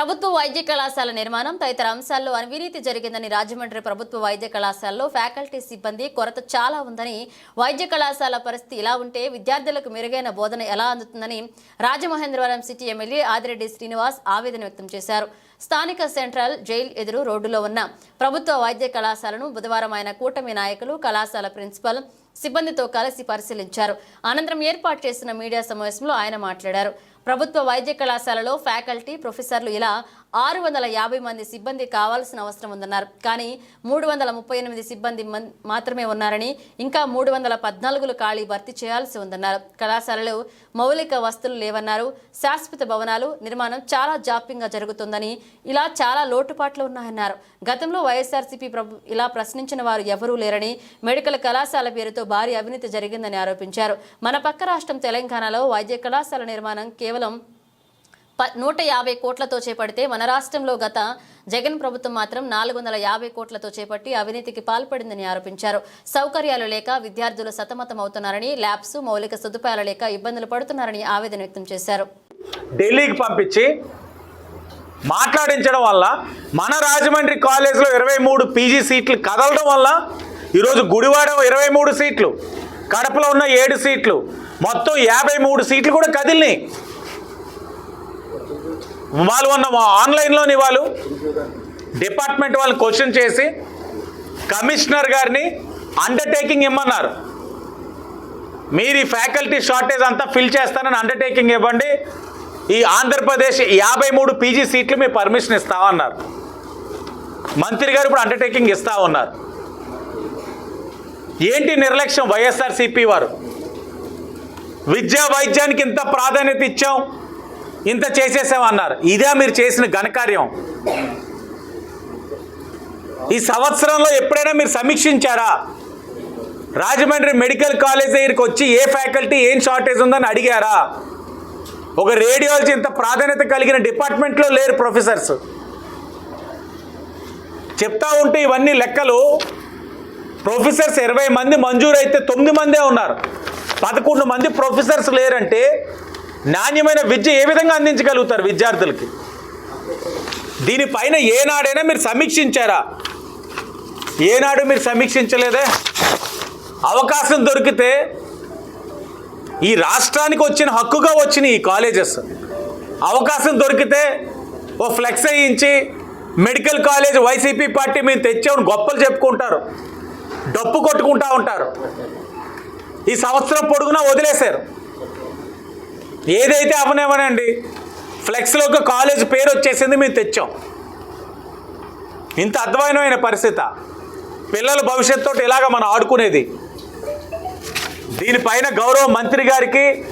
ప్రభుత్వ వైద్య కళాశాల నిర్మాణం తదితర అంశాల్లో అవినీతి జరిగిందని రాజమండ్రి ప్రభుత్వ వైద్య కళాశాలలో ఫ్యాకల్టీ సిబ్బంది కొరత చాలా ఉందని వైద్య కళాశాల పరిస్థితి ఇలా ఉంటే విద్యార్థులకు మెరుగైన బోధన ఎలా అందుతుందని రాజమహేంద్రవరం సిటీ ఎమ్మెల్యే ఆదిరెడ్డి శ్రీనివాస్ ఆవేదన వ్యక్తం చేశారు. స్థానిక సెంట్రల్ జైల్ ఎదురు రోడ్డులో ఉన్న ప్రభుత్వ వైద్య కళాశాలను బుధవారం ఆయన కూటమి నాయకులు కళాశాల ప్రిన్సిపల్ సిబ్బందితో కలిసి పరిశీలించారు. అనంతరం ఏర్పాటు చేసిన మీడియా సమావేశంలో ఆయన మాట్లాడారు. ప్రభుత్వ వైద్య కళాశాలలో ఫ్యాకల్టీ ప్రొఫెసర్లు ఇలా ఆరు వందల యాభై మంది సిబ్బంది కావాల్సిన అవసరం ఉందన్నారు. కానీ మూడు వందల ముప్పై ఎనిమిది సిబ్బంది మాత్రమే ఉన్నారని ఇంకా మూడు వందల పద్నాలుగులు ఖాళీ భర్తీ చేయాల్సి ఉందన్నారు. కళాశాలలో మౌలిక వస్తువులు లేవన్నారు. శాశ్వత భవనాలు నిర్మాణం చాలా జాప్యంగా జరుగుతుందని ఇలా చాలా లోటుపాట్లు ఉన్నాయన్నారు. గతంలో వైఎస్ఆర్సీపీ ప్రభు ఇలా ప్రశ్నించిన వారు ఎవరూ లేరని మెడికల్ కళాశాల పేరుతో భారీ అవినీతి జరిగిందని ఆరోపించారు. మన పక్క రాష్ట్రం తెలంగాణలో వైద్య కళాశాల నిర్మాణం కేవలం నూట యాభై కోట్లతో చేపడితే మన రాష్ట్రంలో గత జగన్ ప్రభుత్వం మాత్రం నాలుగు వందల యాభై కోట్లతో చేపట్టి అవినీతికి పాల్పడిందని ఆరోపించారు. సౌకర్యాలు లేక విద్యార్థులు సతమతం అవుతున్నారని ల్యాబ్స్ మౌలిక సదుపాయాలు లేక ఇబ్బందులు పడుతున్నారని ఆవేదన వ్యక్తం చేశారు. ఢిల్లీకి పంపించి మాట్లాడించడం వల్ల మన రాజమండ్రి కాలేజ్లో ఇరవై మూడు పీజీ సీట్లు కదలడం వల్ల ఈరోజు గుడివాడ ఇరవై మూడు సీట్లు కడపలో ఉన్న ఏడు సీట్లు మొత్తం యాభై మూడు సీట్లు కూడా కదిలినాయి. వాళ్ళు ఉన్న ఆన్లైన్లోని వాళ్ళు డిపార్ట్మెంట్ వాళ్ళు క్వశ్చన్ చేసి కమిషనర్ గారిని అండర్టేకింగ్ ఇమ్మన్నారు. మీరు ఈ ఫ్యాకల్టీ షార్టేజ్ అంతా ఫిల్ చేస్తానని అండర్టేకింగ్ ఇవ్వండి. ఈ ఆంధ్రప్రదేశ్ యాభై మూడు పీజీ సీట్లు మీ పర్మిషన్ ఇస్తామన్నారు. మంత్రి గారు ఇప్పుడు అండర్టేకింగ్ ఇస్తా ఉన్నారు. ఏంటి నిర్లక్ష్యం వైఎస్ఆర్సీపీ వారు? విద్యా వైద్యానికి ఇంత ప్రాధాన్యత ఇచ్చాం. ఇంత చేసేసామన్నారు ఇదే మీరు చేసిన ఘనకార్యం. ఈ సంవత్సరంలో ఎప్పుడైనా మీరు సమీక్షించారా? రాజమండ్రి మెడికల్ కాలేజ్ దగ్గరికి వచ్చి ఏ ఫ్యాకల్టీ ఏం షార్టేజ్ ఉందని అడిగారా? ఒక రేడియాలజీ ఇంత ప్రాధాన్యత కలిగిన డిపార్ట్మెంట్లో లేరు ప్రొఫెసర్స్. చెప్తా ఉంటే ఇవన్నీ లెక్కలు. ప్రొఫెసర్స్ ఇరవై మంది మంజూరు అయితే తొమ్మిది మందే ఉన్నారు. పదకొండు మంది ప్రొఫెసర్స్ లేరంటే నాణ్యమైన విద్య ఏ విధంగా అందించగలుగుతారు విద్యార్థులకి? దీనిపైన ఏనాడైనా మీరు సమీక్షించారా? ఏనాడు మీరు సమీక్షించలేదే? అవకాశం దొరికితే ఈ రాష్ట్రానికి వచ్చిన హక్కుగా వచ్చిన ఈ కాలేజెస్. అవకాశం దొరికితే ఓ ఫ్లెక్స్ వేయించి మెడికల్ కాలేజ్ వైసీపీ పార్టీ మేము తెచ్చామని గొప్పలు చెప్పుకుంటారు. డప్పు కొట్టుకుంటా ఉంటారు. ఈ సంవత్సరం పొడుగునా వదిలేశారు. ఏదైతే అవనేమనండి ఫ్లెక్స్లో ఒక కాలేజ్ పేరు వచ్చేసింది మేము తెచ్చాం. ఇంత అద్వైనమైన పరిస్థితి. పిల్లల భవిష్యత్తుతో ఇలాగ మనం ఆడుకునేది? దీనిపైన గౌరవ మంత్రి గారికి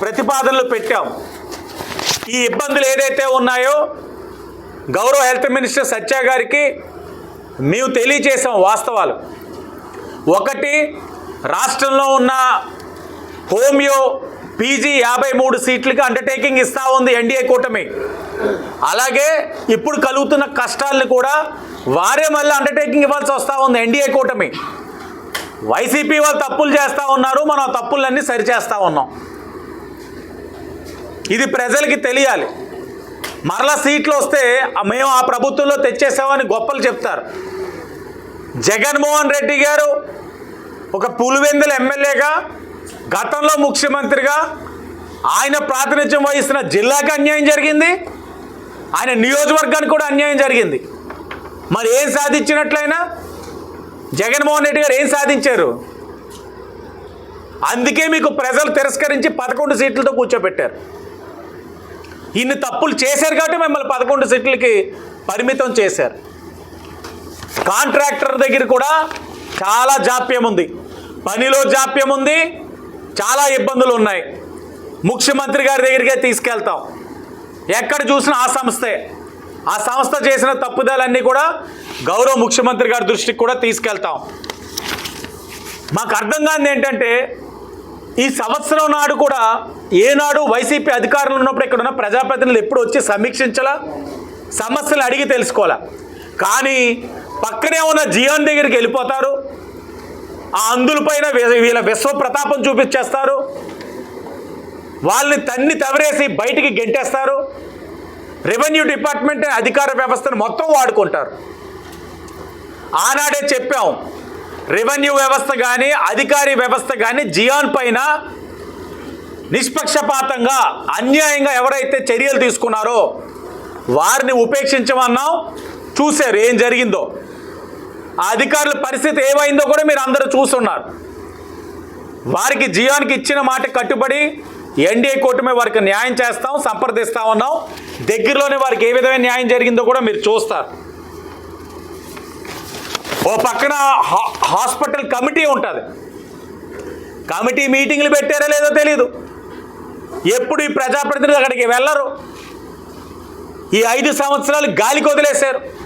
ప్రతిపాదనలు పెట్టాం. ఈ ఇబ్బందులు ఏదైతే ఉన్నాయో గౌరవ హెల్త్ మినిస్టర్ సత్య గారికి మేము తెలియచేసాం వాస్తవాలు. ఒకటి రాష్ట్రంలో ఉన్న హోమియో పీజీ యాభై మూడు సీట్లకి అండర్టేకింగ్ ఇస్తా ఉంది ఎన్డీఏ కూటమి. అలాగే ఇప్పుడు కలుగుతున్న కష్టాలను కూడా వారే మళ్ళీ అండర్టేకింగ్ ఇవ్వాల్సి వస్తూ ఉంది ఎన్డీఏ కూటమి. వైసీపీ వాళ్ళు తప్పులు చేస్తూ ఉన్నారు మనం ఆ తప్పులన్నీ సరిచేస్తూ ఉన్నాం. ఇది ప్రజలకి తెలియాలి. మరలా సీట్లు వస్తే మేము ఆ ప్రభుత్వంలో తెచ్చేసామని గొప్పలు చెప్తారు. జగన్మోహన్ రెడ్డి గారు ఒక పులివెందుల ఎమ్మెల్యేగా గతంలో ముఖ్యమంత్రిగా ఆయన ప్రాతినిధ్యం వహిస్తున్న జిల్లాకి అన్యాయం జరిగింది. ఆయన నియోజకవర్గానికి కూడా అన్యాయం జరిగింది. మరి ఏం సాధించినట్లయినా జగన్మోహన్ రెడ్డి గారు ఏం సాధించారు? అందుకే మీకు ప్రజలు తిరస్కరించి పదకొండు సీట్లతో కూర్చోబెట్టారు. ఇన్ని తప్పులు చేశారు కాబట్టి మిమ్మల్ని పదకొండు సీట్లకి పరిమితం చేశారు. కాంట్రాక్టర్ దగ్గర కూడా చాలా జాప్యం ఉంది. పనిలో జాప్యం ఉంది. చాలా ఇబ్బందులు ఉన్నాయి. ముఖ్యమంత్రి గారి దగ్గరికే తీసుకెళ్తాం. ఎక్కడ చూసినా ఆ సంస్థే. ఆ సంస్థ చేసిన తప్పుదలన్నీ కూడా గౌరవ ముఖ్యమంత్రి గారి దృష్టికి కూడా తీసుకెళ్తాం. మాకు అర్థం కానిది ఏంటంటే ఈ సంవత్సరం నాడు కూడా ఏనాడు వైసీపీ అధికారులు ఉన్నప్పుడు ఇక్కడ ఉన్న ప్రజాప్రతినిధులు ఎప్పుడు వచ్చి సమీక్షించాలా? సమస్యలు అడిగి తెలుసుకోవాలా? కానీ పక్కనే ఉన్న జియోన్ దగ్గరికి వెళ్ళిపోతారు. ఆ అందులపైన వీ- వీళ్ళ విశ్వ ప్రతాపం చూపించేస్తారు. వాళ్ళని తన్ని తవరేసి బయటికి గెంటేస్తారు. రెవెన్యూ డిపార్ట్మెంట్ అధికార వ్యవస్థను మొత్తం వాడుకుంటారు. ఆనాడే చెప్పాం రెవెన్యూ వ్యవస్థ కానీ అధికారి వ్యవస్థ కానీ జియాన్ పైన నిష్పక్షపాతంగా అన్యాయంగా ఎవరైతే చర్యలు తీసుకున్నారో వారిని ఉపేక్షించమన్నాం. చూశారు ఏం జరిగిందో. అధికారుల పరిస్థితి ఏమైందో కూడా మీరు అందరూ చూస్తున్నారు. వారికి జీవానికి ఇచ్చిన మాట కట్టుబడి ఎన్డీఏ కూటమి వారికి న్యాయం చేస్తాం సంప్రదిస్తా ఉన్నాం. దగ్గరలోనే వారికి ఏ విధమైన న్యాయం జరిగిందో కూడా మీరు చూస్తారు. ఓ పక్కన హా- హాస్పిటల్ కమిటీ ఉంటుంది. కమిటీ మీటింగ్లు పెట్టారో లేదో తెలియదు ఎప్పుడు ఈ ప్రజాప్రతినిధులు అక్కడికి వెళ్ళరు. ఈ ఐదు సంవత్సరాలు గాలికి వదిలేశారు.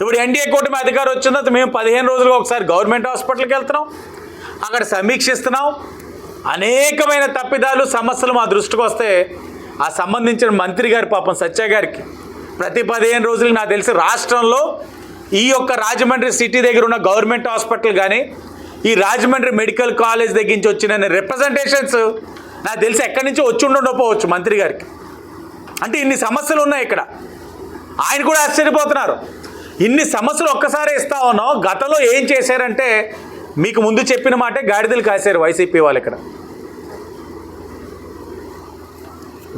ఇప్పుడు ఎన్డీఏ కూటమి అధికారం వచ్చిన తర్వాత మేము పదిహేను రోజులుగా ఒకసారి గవర్నమెంట్ హాస్పిటల్కి వెళ్తున్నాం. అక్కడ సమీక్షిస్తున్నాం. అనేకమైన తప్పిదాలు సమస్యలు మా దృష్టికి వస్తే ఆ సంబంధించిన మంత్రి గారి పాపం సత్య గారికి ప్రతి పదిహేను రోజులు నాకు తెలిసి రాష్ట్రంలో ఈ యొక్క రాజమండ్రి సిటీ దగ్గర ఉన్న గవర్నమెంట్ హాస్పిటల్ కానీ ఈ రాజమండ్రి మెడికల్ కాలేజ్ దగ్గర నుంచి వచ్చిన రిప్రజెంటేషన్స్ నాకు తెలిసి ఎక్కడి నుంచి వచ్చి ఉండకపోవచ్చు మంత్రి గారికి. అంటే ఇన్ని సమస్యలు ఉన్నాయి ఇక్కడ. ఆయన కూడా ఆశ్చర్యపోతున్నారు. ఇన్ని సమస్యలు ఒక్కసారి ఇస్తా ఉన్నాం గతంలో ఏం చేశారంటే మీకు ముందు చెప్పిన మాటే గాడిదలు కాశారు వైసీపీ వాళ్ళు ఇక్కడ.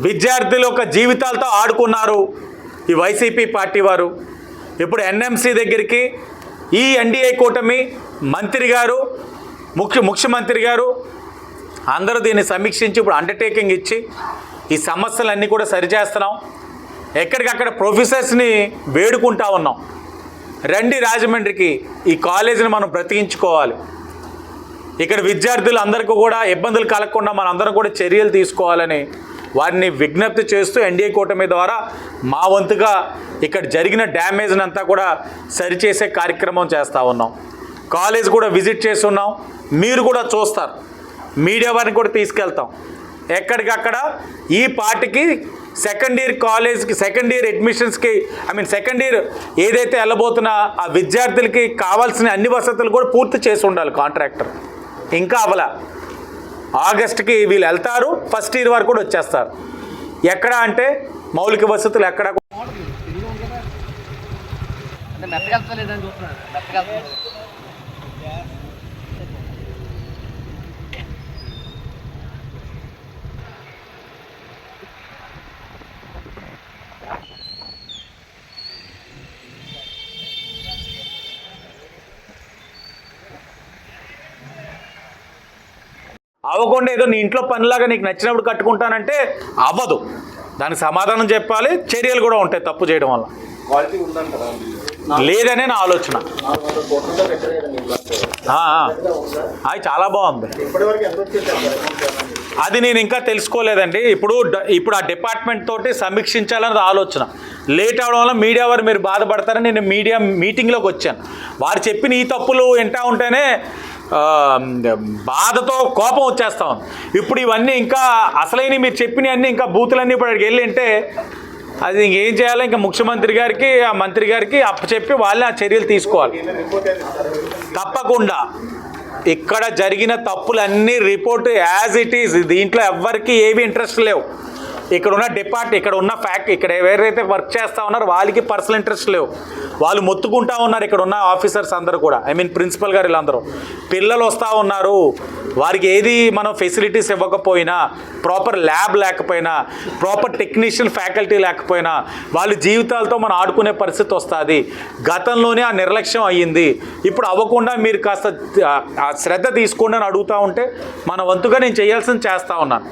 విద్యార్థుల యొక్క జీవితాలతో ఆడుకున్నారు ఈ వైసీపీ పార్టీ వారు. ఇప్పుడు ఎన్ఎంసీ దగ్గరికి ఈ ఎన్డీఏ కూటమి మంత్రి గారు ముఖ్య ముఖ్యమంత్రి గారు అందరూ దీన్ని సమీక్షించి ఇప్పుడు అండర్టేకింగ్ ఇచ్చి ఈ సమస్యలన్నీ కూడా సరిచేస్తున్నాం. ఎక్కడికక్కడ ప్రొఫెసర్స్ని వేడుకుంటా ఉన్నాం. రండి రాజమండ్రికి. ఈ కాలేజీని మనం బ్రతికించుకోవాలి. ఇక్కడ విద్యార్థులు అందరికీ కూడా ఇబ్బందులు కలగకుండా మనందరం కూడా చర్యలు తీసుకోవాలని వారిని విజ్ఞప్తి చేస్తూ ఎన్డీఏ కూటమి ద్వారా మా వంతుగా ఇక్కడ జరిగిన డ్యామేజ్ని అంతా కూడా సరిచేసే కార్యక్రమం చేస్తూ ఉన్నాం. కాలేజ్ కూడా విజిట్ చేసి ఉన్నాం. మీరు కూడా చూస్తారు. మీడియా వారిని కూడా తీసుకెళ్తాం. ఎక్కడికక్కడ ఈ పార్టీకి సెకండ్ ఇయర్ కాలేజ్కి సెకండ్ ఇయర్ అడ్మిషన్స్కి ఐ మీన్ సెకండ్ ఇయర్ ఏదైతే వెళ్ళబోతున్న ఆ విద్యార్థులకి కావాల్సిన అన్ని వసతులు కూడా పూర్తి చేసి ఉండాలి కాంట్రాక్టర్. ఇంకా అవలా. ఆగస్ట్కి వీళ్ళు వెళ్తారు ఫస్ట్ ఇయర్ వరకు కూడా వచ్చేస్తారు. ఎక్కడ అంటే మౌలిక వసతులు ఎక్కడ మెత్తగా అవ్వకుండా ఏదో నీ ఇంట్లో పనిలాగా నీకు నచ్చినప్పుడు కట్టుకుంటానంటే అవ్వదు. దానికి సమాధానం చెప్పాలి చర్యలు కూడా ఉంటాయి తప్పు చేయడం వల్ల. లేదనే నా ఆలోచన? అది చాలా బాగుంది? అది నేను ఇంకా తెలుసుకోలేదండి. ఇప్పుడు ఇప్పుడు ఆ డిపార్ట్మెంట్ తోటి సమీక్షించాలన్నది ఆలోచన. లేట్ అవడం వల్ల మీడియా వారు మీరు బాధపడతారని నేను మీడియా మీటింగ్లోకి వచ్చాను. వారు చెప్పిన ఈ తప్పులు వింటా ఉంటేనే బాధతో కోపం వచ్చేస్తాం. ఇప్పుడు ఇవన్నీ ఇంకా అసలైన మీరు చెప్పినవన్నీ ఇంకా బూతులన్నీ ఇప్పుడు అక్కడికి వెళ్ళి అంటే అది ఇంకేం చేయాలో? ఇంకా ముఖ్యమంత్రి గారికి ఆ మంత్రి గారికి అప్పచెప్పి వాళ్ళే ఆ చర్యలు తీసుకోవాలి. తప్పకుండా. ఇక్కడ జరిగిన తప్పులన్నీ రిపోర్ట్ యాజ్ ఇట్ ఈజ్. దీంట్లో ఎవ్వరికి ఏవి ఇంట్రెస్ట్ లేవు. ఇక్కడ ఉన్న డిపార్ట్ ఇక్కడ ఉన్న ఫ్యాక్ట్ ఇక్కడ ఎవరైతే వర్క్ చేస్తూ ఉన్నారో వాళ్ళకి పర్సనల్ ఇంట్రెస్ట్ లేవు. వాళ్ళు మొత్తుకుంటా ఉన్నారు ఇక్కడ ఉన్న ఆఫీసర్స్ అందరూ కూడా. ఐ మీన్ ప్రిన్సిపల్ గారు వీళ్ళందరూ. పిల్లలు వస్తూ ఉన్నారు. వారికి ఏది మనం ఫెసిలిటీస్ ఇవ్వకపోయినా ప్రాపర్ ల్యాబ్ లేకపోయినా ప్రాపర్ టెక్నీషియన్ ఫ్యాకల్టీ లేకపోయినా వాళ్ళ జీవితాలతో మనం ఆడుకునే పరిస్థితి వస్తుంది. గతంలోనే ఆ నిర్లక్ష్యం అయ్యింది. ఇప్పుడు అవ్వకుండా మీరు కాస్త శ్రద్ధ తీసుకోండి అని అడుగుతూ ఉంటే మన వంతుగా నేను చేయాల్సింది చేస్తూ ఉన్నాను.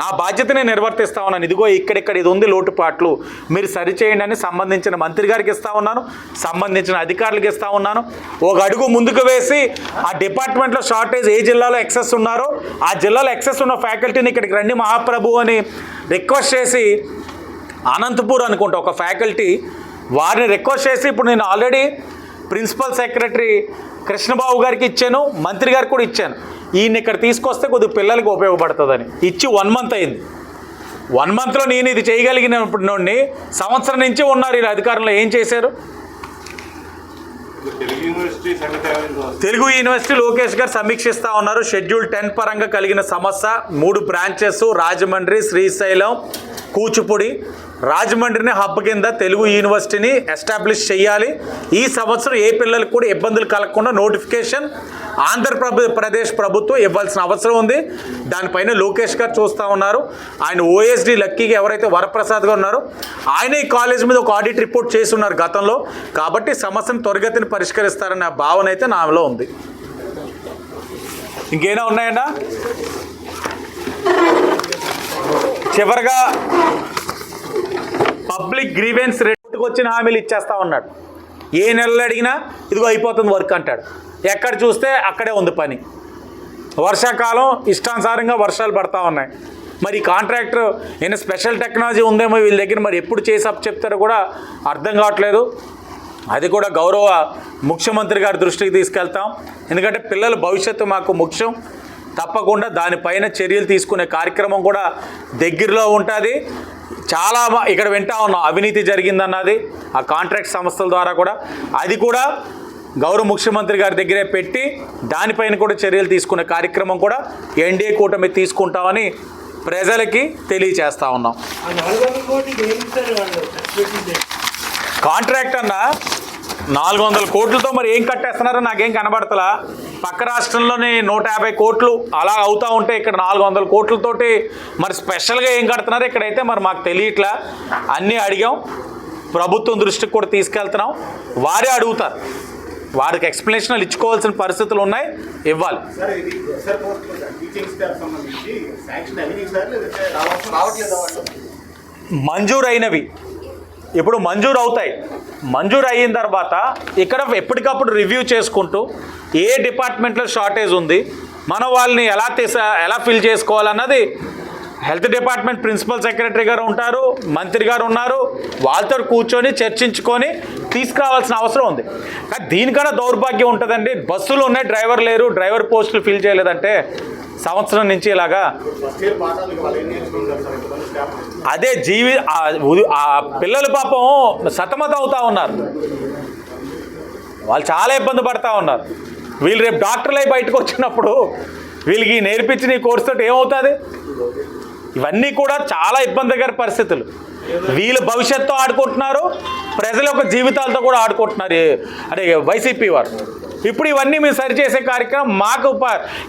నా బాధ్యత నేను నిర్వర్తిస్తా ఉన్నాను. ఇదిగో ఇక్కడిక్కడ ఇది ఉంది లోటుపాట్లు. మీరు సరిచేయండి అని సంబంధించిన మంత్రి గారికి ఇస్తా ఉన్నాను. సంబంధించిన అధికారులకు ఇస్తా ఉన్నాను. ఒక అడుగు ముందుకు వేసి ఆ డిపార్ట్మెంట్లో షార్టేజ్ ఏ జిల్లాలో ఎక్సెస్ ఉన్నారో ఆ జిల్లాలో ఎక్సెస్ ఉన్న ఫ్యాకల్టీని ఇక్కడికి రండి మహాప్రభు అని రిక్వెస్ట్ చేసి అనంతపూర్ అనుకుంటా ఒక ఫ్యాకల్టీ వారిని రిక్వెస్ట్ చేసి ఇప్పుడు నేను ఆల్రెడీ ప్రిన్సిపల్ సెక్రటరీ కృష్ణబాబు గారికి ఇచ్చాను మంత్రి గారికి కూడా ఇచ్చాను. ఈయన ఇక్కడ తీసుకొస్తే కొద్దిగా పిల్లలకి ఉపయోగపడుతుందని. ఇచ్చి వన్ మంత్ అయింది. వన్ మంత్లో నేను ఇది చేయగలిగినప్పుడు నుండి సంవత్సరం నుంచి ఉన్నారు ఈ అధికారంలో ఏం చేశారు? తెలుగు యూనివర్సిటీ తెలుగు యూనివర్సిటీ లోకేష్ గారు సమీక్షిస్తూ ఉన్నారు. షెడ్యూల్ టెన్ పరంగా కలిగిన సమస్య మూడు బ్రాంచెస్ రాజమండ్రి శ్రీశైలం కూచిపూడి రాజమండ్రిని హబ్ కింద తెలుగు యూనివర్సిటీని ఎస్టాబ్లిష్ చేయాలి. ఈ సంవత్సరం ఏ పిల్లలకు కూడా ఇబ్బందులు కలగకుండా నోటిఫికేషన్ ఆంధ్రప్రభ ప్రదేశ్ ప్రభుత్వం ఇవ్వాల్సిన అవసరం ఉంది. దానిపైన లోకేష్ గారు చూస్తూ ఉన్నారు. ఆయన ఓఎస్డి లక్కీగా ఎవరైతే వరప్రసాద్ గారు ఉన్నారో ఆయన ఈ కాలేజ్ మీద ఒక ఆడిట్ రిపోర్ట్ చేసి ఉన్నారు గతంలో. కాబట్టి సమస్యను త్వరగతిని పరిష్కరిస్తారనే భావన అయితే నాలో ఉంది. ఇంకేమైనా ఉన్నాయండా చివరిగా పబ్లిక్ గ్రీవెన్స్ రేటుకు వచ్చిన హామీలు ఇచ్చేస్తా ఉన్నాడు. ఏ నెలలో అడిగినా ఇదిగో అయిపోతుంది వర్క్ అంటాడు. ఎక్కడ చూస్తే అక్కడే ఉంది పని. వర్షాకాలం ఇష్టానుసారంగా వర్షాలు పడతా ఉన్నాయి. మరి కాంట్రాక్టర్ ఏమైనా స్పెషల్ టెక్నాలజీ ఉందేమో వీళ్ళ దగ్గర మరి ఎప్పుడు చేసి అప్ చెప్తారో కూడా అర్థం కావట్లేదు. అది కూడా గౌరవ ముఖ్యమంత్రి గారి దృష్టికి తీసుకెళ్తాం. ఎందుకంటే పిల్లల భవిష్యత్తు మాకు ముఖ్యం. తప్పకుండా దానిపైన చర్యలు తీసుకునే కార్యక్రమం కూడా దగ్గరలో ఉంటుంది. చాలా ఇక్కడ వింటా ఉన్నాం. అవినీతి జరిగిందన్నది ఆ కాంట్రాక్ట్ సంస్థల ద్వారా కూడా. అది కూడా గౌరవ ముఖ్యమంత్రి గారి దగ్గరే పెట్టి దానిపైన కూడా చర్యలు తీసుకునే కార్యక్రమం కూడా ఎన్డీఏ కూటమి తీసుకుంటామని ప్రజలకి తెలియచేస్తా ఉన్నాం. కాంట్రాక్ట్ అన్న నాలుగు వందల కోట్లతో మరి ఏం కట్టేస్తున్నారో నాకేం కనబడతలా. పక్క రాష్ట్రంలోని నూట యాభై కోట్లు అలా అవుతా ఉంటే ఇక్కడ నాలుగు వందల కోట్లతోటి మరి స్పెషల్గా ఏం కడుతున్నారు ఇక్కడైతే మరి మాకు తెలియట్లా. అన్నీ అడిగాం. ప్రభుత్వం దృష్టికి కూడా తీసుకెళ్తున్నాం. వారే అడుగుతారు. వారికి ఎక్స్ప్లెనేషన్లు ఇచ్చుకోవాల్సిన పరిస్థితులు ఉన్నాయి. ఇవ్వాలి. సార్ ఇప్పుడు మంజూరు అవుతాయి మంజూరు అయిన తర్వాత ఇక్కడ ఎప్పటికప్పుడు రివ్యూ చేసుకుంటూ ఏ డిపార్ట్మెంట్లో షార్టేజ్ ఉంది మన వాళ్ళని ఎలా తీసా ఎలా ఫిల్ చేసుకోవాలన్నది హెల్త్ డిపార్ట్మెంట్ ప్రిన్సిపల్ సెక్రటరీ గారు ఉంటారు మంత్రి గారు ఉన్నారు వాళ్ళతో కూర్చొని చర్చించుకొని తీసుకురావాల్సిన అవసరం ఉంది. కానీ దీనికన్నా దౌర్భాగ్యం ఉంటుందండి బస్సులు ఉన్నాయి డ్రైవర్ లేరు డ్రైవర్ పోస్టులు ఫిల్ చేయలేదంటే సంవత్సరం నుంచి ఇలాగా అదే జీవి ఆ పిల్లలు పాపం సతమతం అవుతూ ఉన్నారు. వాళ్ళు చాలా ఇబ్బంది పడతా ఉన్నారు. వీళ్ళు రేపు డాక్టర్లు అయి బయటకు వచ్చినప్పుడు వీళ్ళకి నేర్పించిన ఈ కోర్సు తోటి ఏమవుతుంది? ఇవన్నీ కూడా చాలా ఇబ్బందికర పరిస్థితులు. వీళ్ళు భవిష్యత్తుతో ఆడుకుంటున్నారు ప్రజల యొక్క జీవితాలతో కూడా ఆడుకుంటున్నారు అదే అంటే వైసీపీ వారు. ఇప్పుడు ఇవన్నీ మేము సరిచేసే కార్యక్రమం మాకు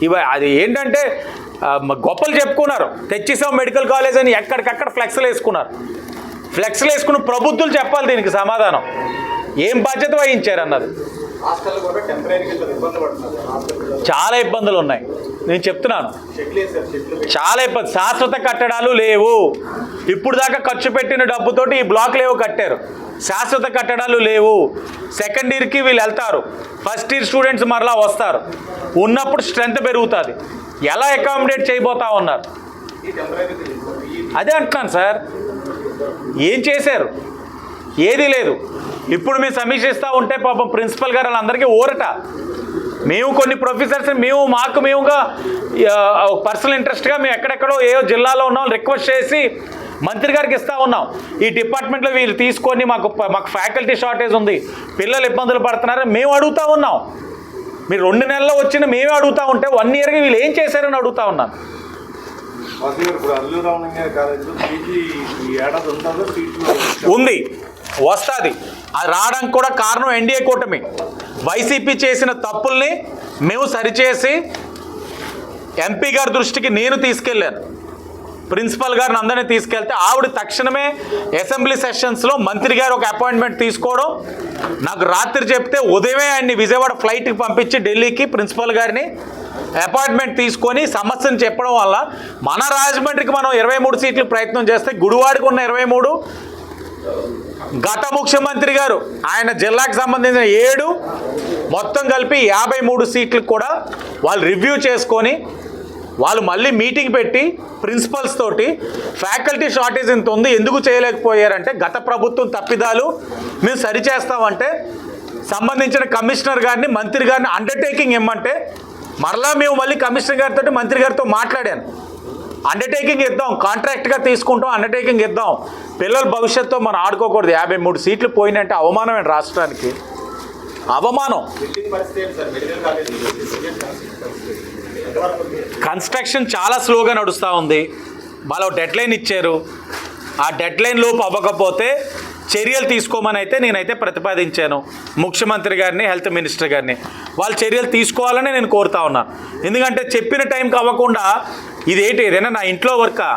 ఇవ అది ఏంటంటే గొప్పలు చెప్పుకున్నారు. తెచ్చిసాం మెడికల్ కాలేజ్ అని ఎక్కడికక్కడ ఫ్లెక్స్లు వేసుకున్నారు. ఫ్లెక్స్లు వేసుకున్న ప్రభుత్వాలు చెప్పాలి దీనికి సమాధానం. ఏం బాధ్యత వహించారు అన్నది చాలా ఇబ్బందులు ఉన్నాయి. నేను చెప్తున్నాను. చాలా ఇబ్బంది. శాశ్వత కట్టడాలు లేవు. ఇప్పుడు దాకా ఖర్చు పెట్టిన డబ్బుతోటి ఈ బ్లాక్లు ఏవో కట్టారు. శాశ్వత కట్టడాలు లేవు. సెకండ్ ఇయర్కి వీళ్ళు వెళ్తారు. ఫస్ట్ ఇయర్ స్టూడెంట్స్ మరలా వస్తారు. ఉన్నప్పుడు స్ట్రెంత్ పెరుగుతుంది. ఎలా అకామిడేట్ చేయబోతా ఉన్నారు? అదే అంటున్నాను సార్. ఏం చేశారు? ఏది లేదు. ఇప్పుడు మేము సమీక్షిస్తూ ఉంటే పాపం ప్రిన్సిపల్ గారు వాళ్ళందరికీ ఊరట. మేము కొన్ని ప్రొఫెసర్స్ మేము మాకు మేముగా పర్సనల్ ఇంట్రెస్ట్గా మేము ఎక్కడెక్కడో ఏ జిల్లాలో ఉన్నాం రిక్వెస్ట్ చేసి మంత్రి గారికి ఇస్తూ ఉన్నాం. ఈ డిపార్ట్మెంట్లో వీళ్ళు తీసుకొని మాకు మాకు ఫ్యాకల్టీ షార్టేజ్ ఉంది. పిల్లలు ఇబ్బందులు పడుతున్నారని మేము అడుగుతూ ఉన్నాం. మీరు రెండు నెలల్లో వచ్చిన మేమే అడుగుతూ ఉంటే వన్ ఇయర్గా వీళ్ళు ఏం చేశారని అడుగుతా ఉన్నాను. ఉంది. వస్తుంది. అది రావడానికి కూడా కారణం ఎన్డీఏ కూటమి. వైసీపీ చేసిన తప్పుల్ని మేము సరిచేసి ఎంపీ గారి దృష్టికి నేను తీసుకెళ్ళాను. ప్రిన్సిపల్ గారిని అందరినీ తీసుకెళ్తే ఆవిడ తక్షణమే అసెంబ్లీ సెషన్స్లో మంత్రి గారు ఒక అపాయింట్మెంట్ తీసుకోవడం నాకు రాత్రి చెప్తే ఉదయమే ఆయన్ని విజయవాడ ఫ్లైట్కి పంపించి ఢిల్లీకి ప్రిన్సిపల్ గారిని అపాయింట్మెంట్ తీసుకొని సమస్యను చెప్పడం వల్ల మన రాజమండ్రికి మనం ఇరవై మూడు సీట్లు ప్రయత్నం చేస్తే గుడివాడకు ఉన్న ఇరవై మూడు గత ముఖ్యమంత్రి గారు ఆయన జిల్లాకు సంబంధించిన ఏడు మొత్తం కలిపి యాభై మూడు సీట్లు కూడా వాళ్ళు రివ్యూ చేసుకొని వాళ్ళు మళ్ళీ మీటింగ్ పెట్టి ప్రిన్సిపల్స్ తోటి ఫ్యాకల్టీ షార్టేజ్ ఇంత ఉంది ఎందుకు చేయలేకపోయారంటే గత ప్రభుత్వం తప్పిదాలు మేము సరిచేస్తామంటే సంబంధించిన కమిషనర్ గారిని మంత్రి గారిని అండర్టేకింగ్ ఇమ్మంటే మరలా మేము మళ్ళీ కమిషనర్ గారితో మంత్రి గారితో మాట్లాడాను. అండర్టేకింగ్ ఇద్దాం కాంట్రాక్ట్గా తీసుకుంటాం అండర్టేకింగ్ ఇద్దాం పిల్లల భవిష్యత్తు మనం ఆడుకోకూడదు. యాభై మూడు సీట్లు పోయినంటే అవమానమే రాష్ట్రానికి? అవమానం. కన్స్ట్రక్షన్ చాలా స్లోగా నడుస్తూ ఉంది. వాళ్ళు డెడ్ లైన్ ఇచ్చారు. ఆ డెడ్ లైన్ లోపు అవ్వకపోతే చర్యలు తీసుకోమని అయితే నేనైతే ప్రతిపాదించాను. ముఖ్యమంత్రి గారిని హెల్త్ మినిస్టర్ గారిని. వాళ్ళు చర్యలు తీసుకోవాలని నేను కోరుతా ఉన్నాను ఎందుకంటే చెప్పిన టైంకి అవ్వకుండా ఇదేంటి? ఏదైనా నా ఇంట్లో వర్కా?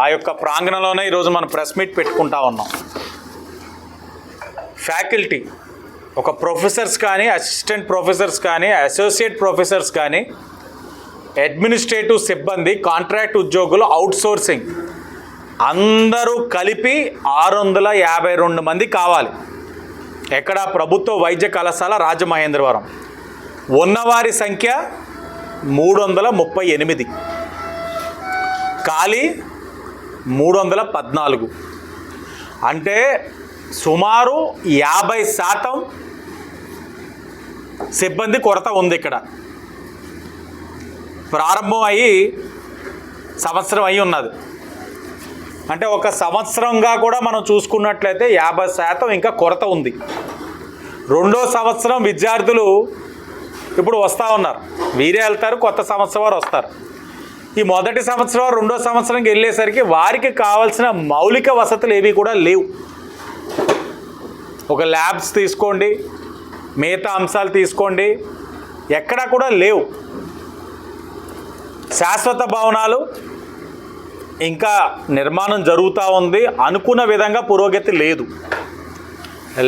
ఆ యొక్క ప్రాంగణంలోనే ఈరోజు మనం ప్రెస్ మీట్ పెట్టుకుంటా ఉన్నాం. ఫ్యాకల్టీ ఒక ప్రొఫెసర్స్ కానీ అసిస్టెంట్ ప్రొఫెసర్స్ కానీ అసోసియేట్ ప్రొఫెసర్స్ కానీ అడ్మినిస్ట్రేటివ్ సిబ్బంది కాంట్రాక్ట్ ఉద్యోగులు అవుట్సోర్సింగ్ అందరూ కలిపి ఆరు వందల యాభై రెండు మంది కావాలి. ఎక్కడ ప్రభుత్వ వైద్య కళాశాల రాజమహేంద్రవరం. ఉన్నవారి సంఖ్య మూడు వందల ముప్పై ఎనిమిది. ఖాళీ మూడు వందల పద్నాలుగు. అంటే సుమారు యాభై శాతం సిబ్బంది కొరత ఉంది ఇక్కడ. ప్రారంభం అయ్యి సంవత్సరం అయి ఉన్నది. అంటే ఒక సంవత్సరంగా కూడా మనం చూసుకున్నట్లయితే యాభై శాతం ఇంకా కొరత ఉంది. రెండో సంవత్సరం విద్యార్థులు ఇప్పుడు వస్తూ ఉన్నారు. వీరే వెళ్తారు కొత్త సంవత్సరం వారు వస్తారు. ఈ మొదటి సంవత్సరం రెండో సంవత్సరంకి వెళ్ళేసరికి వారికి కావాల్సిన మౌలిక వసతులు ఏవి కూడా లేవు. ఒక ల్యాబ్స్ తీసుకోండి మిగతా అంశాలు తీసుకోండి ఎక్కడా కూడా లేవు. శాశ్వత భవనాలు ఇంకా నిర్మాణం జరుగుతూ ఉంది అనుకున్న విధంగా పురోగతి లేదు.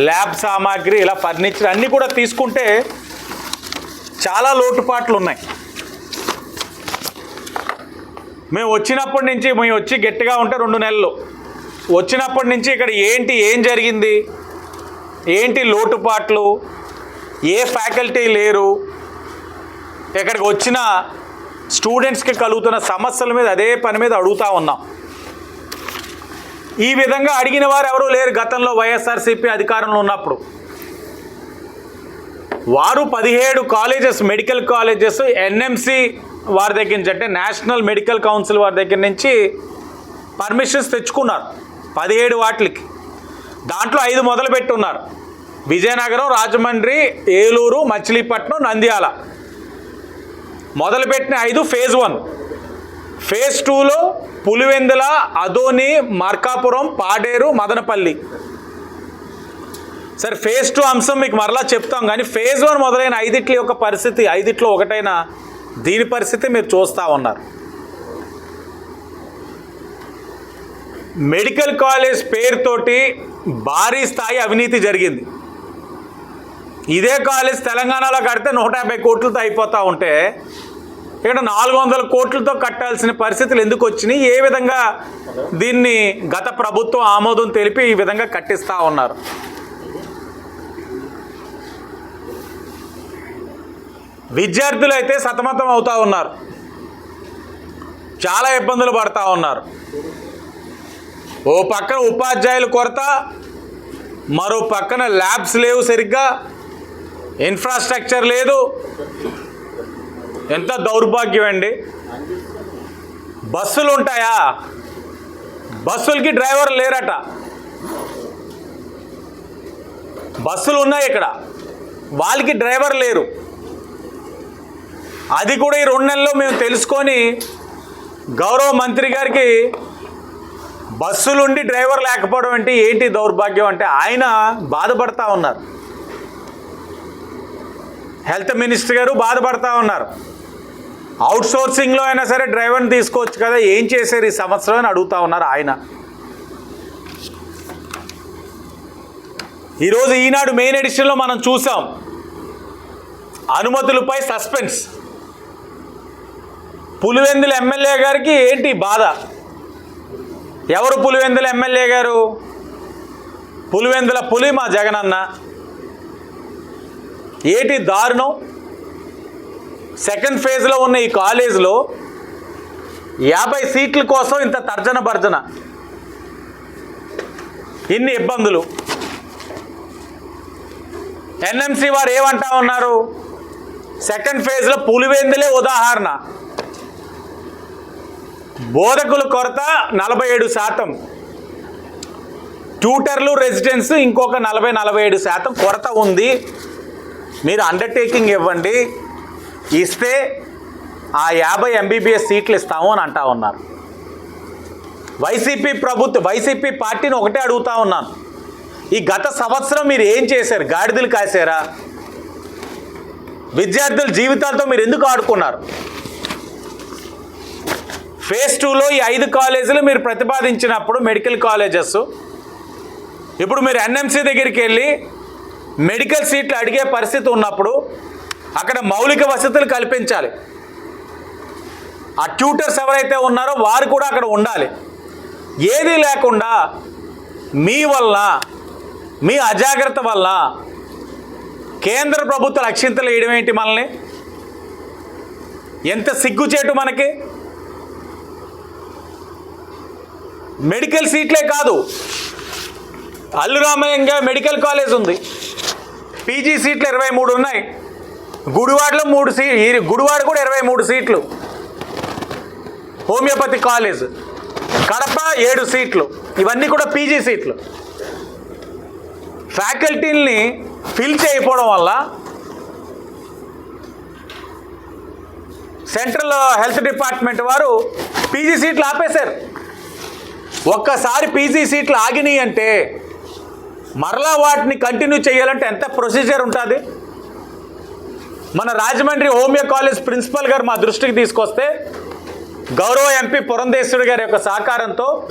ల్యాబ్ సామాగ్రి ఇలా ఫర్నిచర్ అన్నీ కూడా తీసుకుంటే చాలా లోటుపాట్లు ఉన్నాయి. మేము వచ్చినప్పటి నుంచి మేము వచ్చి గట్టిగా ఉంటే రెండు నెలలు. వచ్చినప్పటి నుంచి ఇక్కడ ఏంటి ఏం జరిగింది? ఏంటి లోటుపాట్లు? ఏ ఫ్యాకల్టీ లేరు? ఇక్కడికి వచ్చిన స్టూడెంట్స్కి కలుగుతున్న సమస్యల మీద అదే పని మీద అడుగుతూ ఉన్నాం. ఈ విధంగా అడిగిన వారు ఎవరూ లేరు గతంలో వైఎస్ఆర్సీపీ అధికారంలో ఉన్నప్పుడు. వారు పదిహేడు కాలేజెస్ మెడికల్ కాలేజెస్ ఎన్ఎంసి వారి దగ్గర నుంచి అంటే నేషనల్ మెడికల్ కౌన్సిల్ వారి దగ్గర నుంచి పర్మిషన్స్ తెచ్చుకున్నారు. పదిహేడు వాటికి. దాంట్లో ఐదు మొదలుపెట్టున్నారు. విజయనగరం రాజమండ్రి ఏలూరు మచిలీపట్నం నంద్యాల. మొదలుపెట్టిన ఐదు ఫేజ్ వన్. ఫేజ్ టూలో పులివెందుల అదోని మార్కాపురం పాడేరు మదనపల్లి. సరే ఫేజ్ టూ అంశం మీకు మరలా చెప్తాం కానీ ఫేజ్ వన్ మొదలైన ఐదిట్ల యొక్క పరిస్థితి ఐదిట్లో ఒకటైన దీని పరిస్థితి మీరు చూస్తూ ఉన్నారు. మెడికల్ కాలేజ్ పేరుతోటి భారీ స్థాయి అవినీతి జరిగింది. ఇదే కాలేజ్ తెలంగాణలో కడితే నూట యాభై కోట్లతో అయిపోతూ ఉంటే ఇక్కడ నాలుగు వందల కోట్లతో కట్టాల్సిన పరిస్థితులు ఎందుకు వచ్చినాయి? ఏ విధంగా దీన్ని గత ప్రభుత్వం ఆమోదం తెలిపి ఈ విధంగా కట్టిస్తూ ఉన్నారు? విద్యార్థులు అయితే సతమతం అవుతూ ఉన్నారు. చాలా ఇబ్బందులు పడతా ఉన్నారు. ఓ పక్కన ఉపాధ్యాయుల కొరత మరో పక్కన ల్యాబ్స్ లేవు సరిగ్గా ఇన్ఫ్రాస్ట్రక్చర్ లేదు. ఎంత దౌర్భాగ్యం అండి. బస్సులు ఉంటాయా? బస్సులకి డ్రైవర్ లేరట. బస్సులు ఉన్నాయి ఇక్కడ. వాళ్ళకి డ్రైవర్ లేరు. అది కూడా ఈ రెండు నెలల్లో మేము తెలుసుకొని గౌరవ మంత్రి గారికి బస్సులుండి డ్రైవర్ లేకపోవడం అంటే ఏంటి దౌర్భాగ్యం అంటే ఆయన బాధపడతా ఉన్నారు. హెల్త్ మినిస్టర్ గారు బాధపడతా ఉన్నారు. అవుట్ సోర్సింగ్లో అయినా సరే డ్రైవర్ని తీసుకోవచ్చు కదా ఏం చేశారు ఈ సంవత్సరం అని అడుగుతా ఉన్నారు ఆయన. ఈరోజు ఈనాడు మెయిన్ ఎడిషన్లో మనం చూసాం. అనుమతులపై సస్పెన్స్. పులివెందుల ఎమ్మెల్యే గారికి ఏంటి బాధ? ఎవరు పులివెందుల ఎమ్మెల్యే గారు? పులివెందుల పులి మా జగనన్న. ఏటి దారుణం? సెకండ్ ఫేజ్లో ఉన్న ఈ కాలేజీలో యాభై సీట్ల కోసం ఇంత తర్జన భర్జన. ఇన్ని ఇబ్బందులు. ఎన్ఎంసి వారు ఏమంటా ఉన్నారు? సెకండ్ ఫేజ్లో పులివెందులే ఉదాహరణ. బోధకుల కొరత నలభై ఏడు శాతం. ట్యూటర్లు రెసిడెన్స్ ఇంకొక నలభై నలభై ఏడు శాతం కొరత ఉంది. మీరు అండర్టేకింగ్ ఇవ్వండి. ఇస్తే ఆ యాభై ఎంబీబీఎస్ సీట్లు ఇస్తాము అని అంటా ఉన్నారు. వైసీపీ ప్రభుత్వ వైసీపీ పార్టీని ఒకటే అడుగుతా ఉన్నాను. ఈ గత సంవత్సరం మీరు ఏం చేశారు? గాడిదలు కాసారా? విద్యార్థుల జీవితాలతో మీరు ఎందుకు ఆడుకున్నారు? ఫేజ్ టూలో ఈ ఐదు కాలేజీలు మీరు ప్రతిపాదించినప్పుడు మెడికల్ కాలేజెస్. ఇప్పుడు మీరు ఎన్ఎంసీ దగ్గరికి వెళ్ళి మెడికల్ సీట్లు అడిగే పరిస్థితి ఉన్నప్పుడు అక్కడ మౌలిక వసతులు కల్పించాలి. ఆ ట్యూటర్స్ ఎవరైతే ఉన్నారో వారు కూడా అక్కడ ఉండాలి. ఏది లేకుండా మీ వల్ల మీ అజాగ్రత్త వల్ల కేంద్ర ప్రభుత్వ అక్షింతలు వేయడం ఏంటి మనల్ని? ఎంత సిగ్గుచేటు మనకి? మెడికల్ సీట్లే కాదు. అల్లురామయ్యంగా మెడికల్ కాలేజ్ ఉంది. పీజీ సీట్లు ఇరవై మూడు ఉన్నాయి. గుడివాడలో మూడు సీ గుడివాడ కూడా ఇరవై మూడు సీట్లు. Homeopathy college. కడప ఏడు సీట్లు. ఇవన్నీ కూడా పీజీ సీట్లు. ఫ్యాకల్టీని ఫిల్ చేయకపోవడం వల్ల సెంట్రల్ హెల్త్ డిపార్ట్మెంట్ వారు పీజీ సీట్లు ఆపేశారు. ఒక్కసారి పీజీ సీట్లు ఆగినాయి అంటే మరలా వాటిని కంటిన్యూ చేయాలంటే ఎంత ప్రొసీజర్ ఉంటుంది? మన రాజమండ్రి హోమియో కాలేజ్ ప్రిన్సిపల్ గారు మా దృష్టికి తీసుకొస్తే గౌరవ ఎంపీ పురంధేశ్వరి గారి యొక్క సహకారంతో